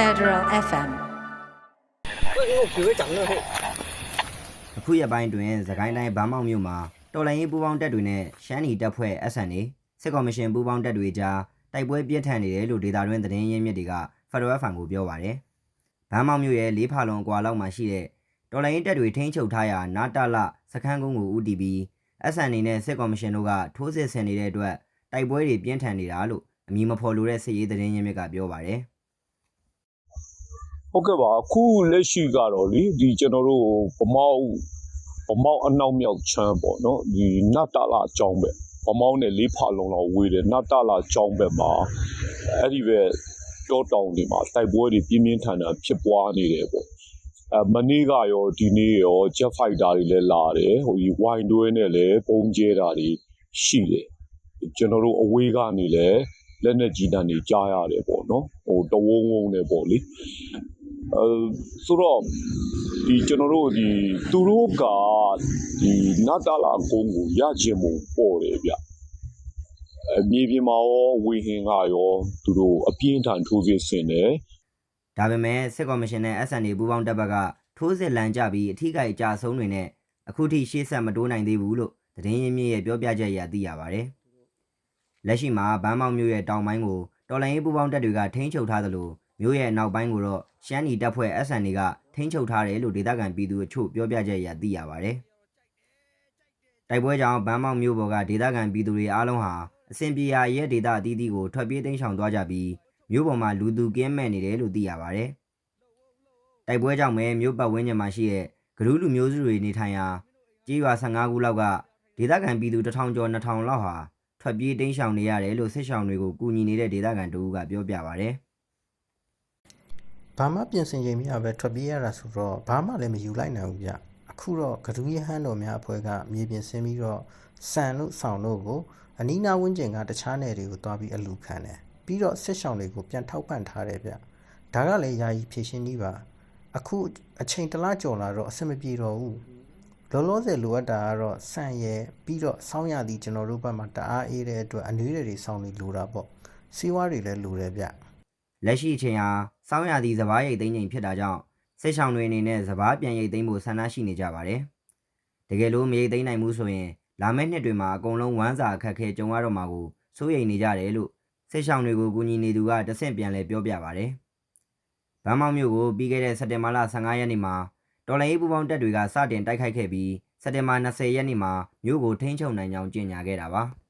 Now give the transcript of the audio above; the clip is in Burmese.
Federal FM အခုရက်ပိုင်းတွင်သခိုင်းတိုင်းဗန်းမောက်မြို့မှာတော်လိုင်းရေးပူးပေါင်းတပ်တွေနဲ့ရှမ်းနီတပ်ဖွဲ့ SN တွေစစ်ကော်မရှင်ပူးပေါင်းတပ်တွေကြားတိုက်ပွဲပြင်းထန်နေတယ်လို့ဒေတာတွင်သတင်းရင်းမြစ်တွေက Federal FM ကိုပြောပါရယ်။ဗန်းမောက်မြို့ရဲ့လေးဖာလုံအကွာလောက်မှာရှိတဲ့တော်လိုင်းရေးတပ်တွေထိန်းချုပ်ထားရာနာတလစခန်းကုန်းကိုဦးတည်ပြီး SN အနေနဲ့စစ်ကော်မရှင်တို့ကထိုးစစ်ဆင်နေတဲ့အတွက်တိုက်ပွဲတွေပြင်းထန်နေတာလို့အမည်မဖော်လိုတဲ့စစ်ရေးသတင်းရင်းမြစ်ကပြောပါရယ် ဟုတ်ကဲ့ပါအခုလက်ရှိကတော့လေဒီကျွန်တော်တို့ဗမောက်ဗမောက်အနောက်မြောက်ချမ်းပေါ့နော်ဒီနတ်တလာအကြောင်းပဲဗမောက်နဲ့လေးဖာလုံလောက်ဝေးတယ်နတ်တလာအကြောင်းပဲမှာအဲ့ဒီပဲတောတောင်တွေမှာတိုက်ပွဲတွေပြင်းပြင်းထန်ထန်ဖြစ်ပွားနေတယ်ပေါ့အဲမနေ့ကရောဒီနေ့ရော jet fighter တွေလည်းလာတယ်ဟိုဒီ wine တွဲနဲ့လည်းပုံကျဲတာတွေရှိတယ်ကျွန်တော်တို့အဝေးကနေလည်းလက်နဲ့ကြီးတန်းတွေကြားရတယ်ပေါ့နော်ဟိုတဝုံဝုံနဲ့ပေါ့လေအဲ ဆိုတော့ဒီကျွန်တော်တို့ဒီသူတို့ကဒီနတ်တလာကုန်းကိုရခြင်းမပေါ်တယ်ဗျအမြေပြင်မှာရောဝေဟင်ကရောသူတို့အပြင်းထန်ထိုးစစ်ဆင်တယ်ဒါပေမဲ့စစ်ကော်မရှင်နဲ့ SN တွေပူးပေါင်းတပ်ဘက်ကထိုးစစ်လန်ကြပြီးအထီးကိအကြဆုံးတွေနဲ့အခုထိရှေ့ဆက်မတိုးနိုင်သေးဘူးလို့သတင်းရင်းမြစ်ရဲ့ပြောပြချက်အရသိရပါဗျ။လက်ရှိမှာဗန်းမောက်မြို့ရဲ့တောင်ပိုင်းကိုတော်လိုင်းရေးပူးပေါင်းတပ်တွေကထိန်းချုပ်ထားသလို မြို့ရဲ့နောက်ပိုင်းကိုတော့ရှမ်းနီတပ်ဖွဲ့ SN တွေကထိန်းချုပ်ထားတယ်လို့ဒေသခံပြည်သူအချို့ပြောပြချက်အရသိရပါဗျ။တိုက်ပွဲကြောင့်ဗန်းမောက်မြို့ပေါ်ကဒေသခံပြည်သူတွေအားလုံးဟာအစဉ်ပြေရာရဲဒေသအသီးသီးကိုထွက်ပြေးတိမ်းရှောင်သွားကြပြီးမြို့ပေါ်မှာလူသူကင်းမဲ့နေတယ်လို့သိရပါတယ်။တိုက်ပွဲကြောင့်ပဲမြို့ပတ်ဝန်းကျင်မှာရှိတဲ့ဂရုလူမျိုးစုတွေနေထိုင်ရာကြေးရွာ15ခုလောက်ကဒေသခံပြည်သူ1000ကျော်2000လောက်ဟာထွက်ပြေးတိမ်းရှောင်နေရတယ်လို့စစ်ရှောင်တွေကိုကူညီနေတဲ့ဒေသခံတို့ကပြောပြပါတယ်။ ဘာမှပြင်ဆင်ချိန်မရပဲထွက်ပြေးရတာဆိုတော့ဘာမှလည်းမယူလိုက်နိုင်ဘူးဗျအခုတော့ဂဒူးရဟန်းတော်များအဖွဲ့ကမြေပြင်ဆင်းပြီးတော့စံတို့ဆောင်တို့ကိုအနီးနားဝန်းကျင်ကတခြားနယ်တွေကိုတွားပြီးအလူခံတယ်ပြီးတော့စစ်ဆောင်တွေကိုပြန်ထောက်ပံ့ထားတယ်ဗျဒါကလည်းယာယီဖြည့်ရှင်းကြီးပါအခုအချိန်တစ်လကျော်လာတော့အဆင်မပြေတော့ဘူးလောလောဆယ်လိုအပ်တာကတော့စံရယ်ပြီးတော့စောင်းရသည်ကျွန်တော်တို့ဘက်မှာတအားအေးတဲ့အတွက်အနွေးတွေစောင်းနေလိုတာပေါ့စီးဝါးတွေလည်းလိုတယ်ဗျ လက်ရှိအချိန်ဟာစောင်းရသည့်စပားရိတ်သိမ်းချိန်ဖြစ်တာကြောင့်စစ်ဆောင်တွေအနေနဲ့စပားပြန်ရိတ်သိမ်းဖို့ဆန္ဒရှိနေကြပါတယ်။တကယ်လို့မရိတ်သိမ်းနိုင်ဘူးဆိုရင်လာမယ့်နှစ်တွေမှာအကုန်လုံးဝမ်းစာအခက်အခဲကြုံရတော့မှာကိုစိုးရိမ်နေကြတယ်လို့စစ်ဆောင်တွေကိုကူညီနေသူကတဆင့်ပြန်လဲပြောပြပါတယ်။ဗန်းမောက်မြို့ကိုပြီးခဲ့တဲ့စက်တင်ဘာလ15ရက်နေ့မှာတော်လိုင်းရေးပူပေါင်းတပ်တွေကစတင်တိုက်ခိုက်ခဲ့ပြီးစက်တင်ဘာ20ရက်နေ့မှာမြို့ကိုထိန်းချုပ်နိုင်ကြောင်းကြေညာခဲ့တာပါ။